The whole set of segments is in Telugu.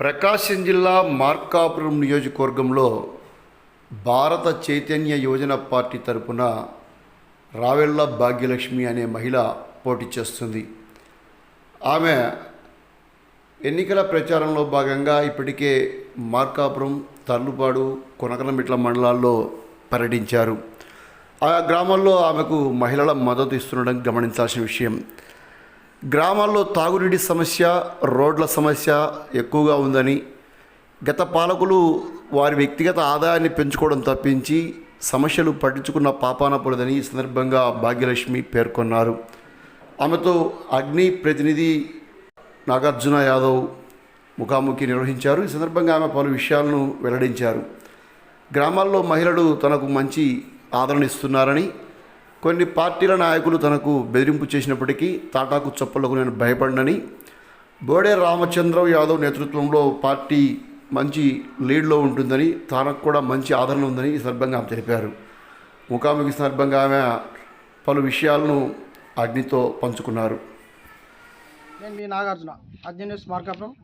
ప్రకాశం జిల్లా మార్కాపురం నియోజకవర్గంలో భారత చైతన్య యోజన పార్టీ తరపున రావెళ్ళ భాగ్యలక్ష్మి అనే మహిళ పోటీ చేస్తుంది. ఆమె ఎన్నికల ప్రచారంలో భాగంగా ఇప్పటికే మార్కాపురం తర్లుపాడు కొనకలమిట్ల మండలాల్లో పర్యటించారు. ఆయా గ్రామాల్లో ఆమెకు మహిళల మద్దతు ఇస్తుండడం గమనించాల్సిన విషయం. గ్రామాల్లో తాగునీటి సమస్య రోడ్ల సమస్య ఎక్కువగా ఉందని గత పాలకులు వారి వ్యక్తిగత ఆదాయాన్ని పెంచుకోవడం తప్పించి సమస్యలు పట్టించుకున్న పాపాన పడదని ఈ సందర్భంగా భాగ్యలక్ష్మి పేర్కొన్నారు. ఆమెతో అగ్ని ప్రతినిధి నాగార్జున యాదవ్ ముఖాముఖి నిర్వహించారు. ఈ సందర్భంగా ఆమె పలు విషయాలను వెల్లడించారు. గ్రామాల్లో మహిళలు తనకు మంచి ఆదరణ ఇస్తున్నారని కొన్ని పార్టీల నాయకులు తనకు బెదిరింపు చేసినప్పటికీ తాటాకు చప్పలకు నేను భయపడినని. బోడే రామచంద్ర యాదవ్ నేతృత్వంలో పార్టీ మంచి లీడ్లో ఉంటుందని తనకు కూడా మంచి ఆదరణ ఉందని ఈ సందర్భంగా ఆమె తెలిపారు. ముఖాముఖి సందర్భంగా ఆమె పలు విషయాలను అగ్నితో పంచుకున్నారు. నేను మీ నాగార్జున అర్జున్ న్యూస్ మార్కాపురం.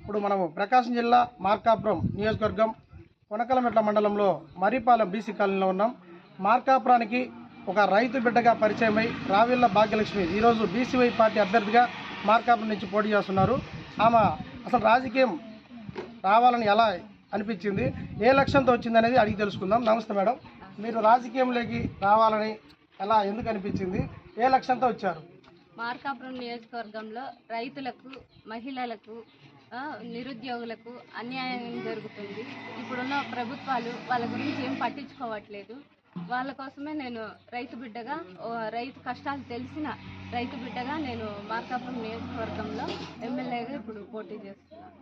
ఇప్పుడు మనము ప్రకాశం జిల్లా మార్కాపురం నియోజకవర్గం కొనకలమెట్ల మండలంలో మరిపాలెం బీసీ కాలనీలో ఉన్నాం. మార్కాపురానికి ఒక రైతు బిడ్డగా పరిచయమై రావిళ్ళ భాగ్యలక్ష్మి ఈరోజు బీసీవై పార్టీ అభ్యర్థిగా మార్కాపురం నుంచి పోటీ చేస్తున్నారు. ఆమె అసలు రాజకీయం రావాలని ఎలా అనిపించింది? ఏ లక్ష్యంతో వచ్చింది అనేది అడిగి తెలుసుకుందాం. నమస్తే మేడం. మీరు రాజకీయంలోకి రావాలని ఎలా ఎందుకు అనిపించింది? ఏ లక్ష్యంతో వచ్చారు? మార్కాపురం నియోజకవర్గంలో రైతులకు మహిళలకు నిరుద్యోగులకు అన్యాయం జరుగుతుంది. ఇప్పుడున్న ప్రభుత్వాలు వాళ్ళ గురించి ఏం పట్టించుకోవట్లేదు. వాళ్ళ కోసమే నేను రైతు బిడ్డగా ఓ రైతు కష్టాలు తెలిసిన రైతు బిడ్డగా నేను మార్కాపురం నియోజకవర్గంలో ఎమ్మెల్యేగా ఇప్పుడు పోటీ చేస్తున్నాను.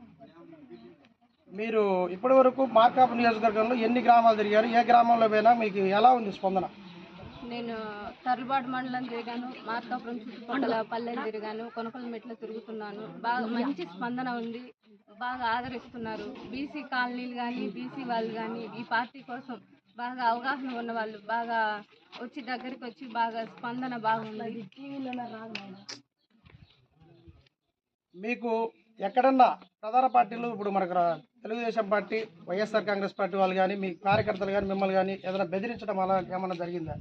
మీరు ఇప్పటి వరకు మార్కాపు నియోజకవర్గంలో ఎన్ని గ్రామాలు తిరిగారు? ఏ గ్రామంలో పోయినా మీకు ఎలా ఉంది స్పందన? నేను తర్లుబాటు మండలం తిరిగాను మార్కాపురం చుట్టుపక్కల పల్లెలు తిరిగాను కొనకల మెట్లు తిరుగుతున్నాను. బాగా మంచి స్పందన ఉంది. బాగా ఆదరిస్తున్నారు. బీసీ కాలనీలు కానీ బీసీ వాళ్ళు కానీ ఈ పార్టీ కోసం బాగా అవగాహన ఉన్న వాళ్ళు బాగా వచ్చి దగ్గరికి వచ్చి బాగా స్పందన బాగుంది. మీకు ఎక్కడన్నా ప్రధాన పార్టీలు ఇప్పుడు మనకు Telugu Desam party YSR Congress party వాళ్ళు కానీ మీ కార్యకర్తలు కానీ మిమ్మల్ని కానీ ఏదైనా బెదిరించడం అలా ఏమన్నా జరిగిందా?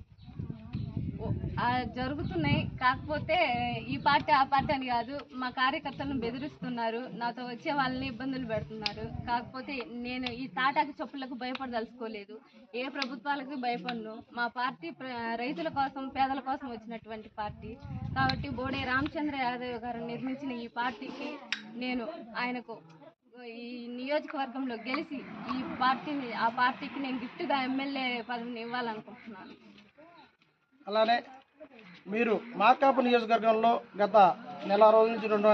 జరుగుతున్నాయి. కాకపోతే ఈ పార్టీ ఆ పార్టీ అని కాదు మా కార్యకర్తలను బెదిరిస్తున్నారు. నాతో వచ్చే వాళ్ళని ఇబ్బందులు పెడుతున్నారు. కాకపోతే నేను ఈ తాటాకి చెప్పులకు భయపడదలుచుకోలేదు. ఏ ప్రభుత్వాలకు భయపడను. మా పార్టీ రైతుల కోసం పేదల కోసం వచ్చినటువంటి పార్టీ. కాబట్టి బోడే రామచంద్ర యాదవ్ గారు నిర్మించిన ఈ పార్టీకి నేను ఆయనకు ఈ నియోజకవర్గంలో గెలిచి ఈ పార్టీని ఆ పార్టీకి నేను గిఫ్ట్గా ఎమ్మెల్యే పదవిని ఇవ్వాలనుకుంటున్నాను. అలానే మీరు మార్కాపు నియోజకవర్గంలో గత నెల రోజుల నుంచి రెండు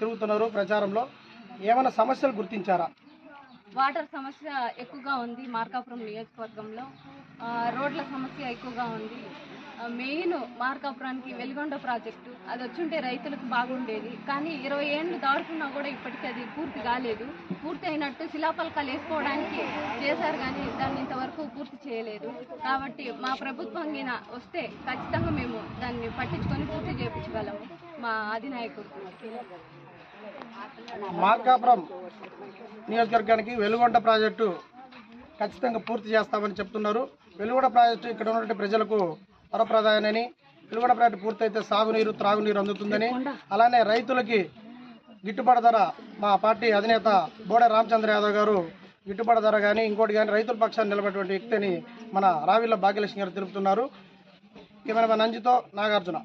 తిరుగుతున్నారు ప్రచారంలో. ఏమైనా సమస్యలు గుర్తించారా? వాటర్ సమస్య ఎక్కువగా ఉంది మార్కాపురం నియోజకవర్గంలో. రోడ్ల సమస్య ఎక్కువగా ఉంది. మెయిన్ మార్కాపురానికి వెలుగొండ ప్రాజెక్టు. అది వచ్చుంటే రైతులకు బాగుండేది. కానీ ఇరవై ఏళ్ళు దాటుకున్నా కూడా ఇప్పటికీ అది పూర్తి కాలేదు. పూర్తి అయినట్టు శిలాఫలకాలు వేసుకోవడానికి చేశారు కానీ దాన్ని ఇంతవరకు పూర్తి చేయలేదు. కాబట్టి మా ప్రభుత్వం వస్తే ఖచ్చితంగా మేము దాన్ని పట్టించుకొని పూర్తి చేయించగలము మా అధినాయకుడు. మార్కాపురం నియోజకవర్గానికి వెలుగొండ ప్రాజెక్టు ఖచ్చితంగా పూర్తి చేస్తామని చెప్తున్నారు. వెలుగొండ ప్రాజెక్టు ఇక్కడ ఉన్నటువంటి ప్రజలకు వరప్రదాయనని పిలువడ ప్రాజెక్టు పూర్తయితే సాగునీరు త్రాగునీరు అందుతుందని. అలానే రైతులకి గిట్టుబాటు ధర మా పార్టీ అధినేత బోడే రామచంద్ర యాదవ్ గారు గిట్టుబాటు ధర కానీ ఇంకోటి కానీ రైతుల పక్షాన్ని నిలబడేటువంటి వ్యక్తిని మన రావిళ్ళ భాగ్యలక్ష్మి గారు తెలుపుతున్నారు. కెమెరామెన్ నంజితో నాగార్జున.